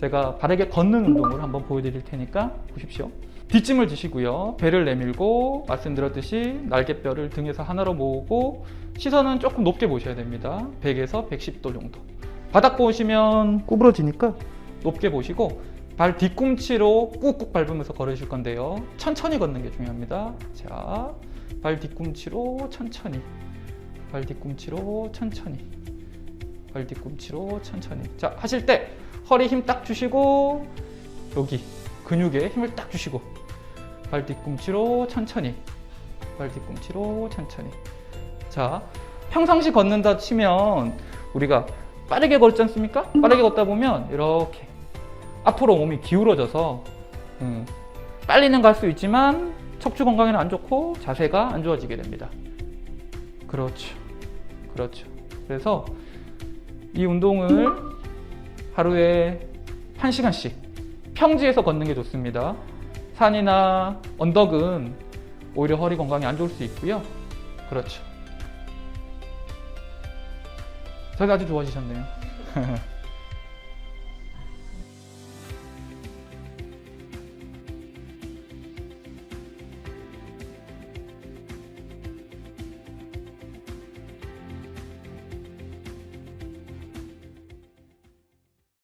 제가 바르게 걷는 운동을 한번 보여드릴 테니까 보십시오. 뒷짐을 지시고요. 배를 내밀고 말씀드렸듯이 날개뼈를 등에서 하나로 모으고 시선은 조금 높게 보셔야 됩니다. 100에서 110도 정도. 바닥 보시면 구부러지니까 높게 보시고 발 뒤꿈치로 꾹꾹 밟으면서 걸으실 건데요. 천천히 걷는 게 중요합니다. 자, 발 뒤꿈치로 천천히. 발 뒤꿈치로 천천히. 발 뒤꿈치로 천천히. 자, 하실 때 허리 힘 딱 주시고 여기 근육에 힘을 딱 주시고 발 뒤꿈치로 천천히. 발 뒤꿈치로 천천히. 자, 평상시 걷는다 치면 우리가 빠르게 걷지 않습니까? 빠르게 걷다 보면 이렇게 앞으로 몸이 기울어져서 음, 빨리는 갈 수 있지만 척추 건강에는 안 좋고 자세가 안 좋아지게 됩니다. 그렇죠. 그렇죠. 그래서 이 운동을 하루에 1시간씩 평지에서 걷는 게 좋습니다. 산이나 언덕은 오히려 허리 건강에 안 좋을 수 있고요. 그렇죠. 자세 아주 좋아지셨네요.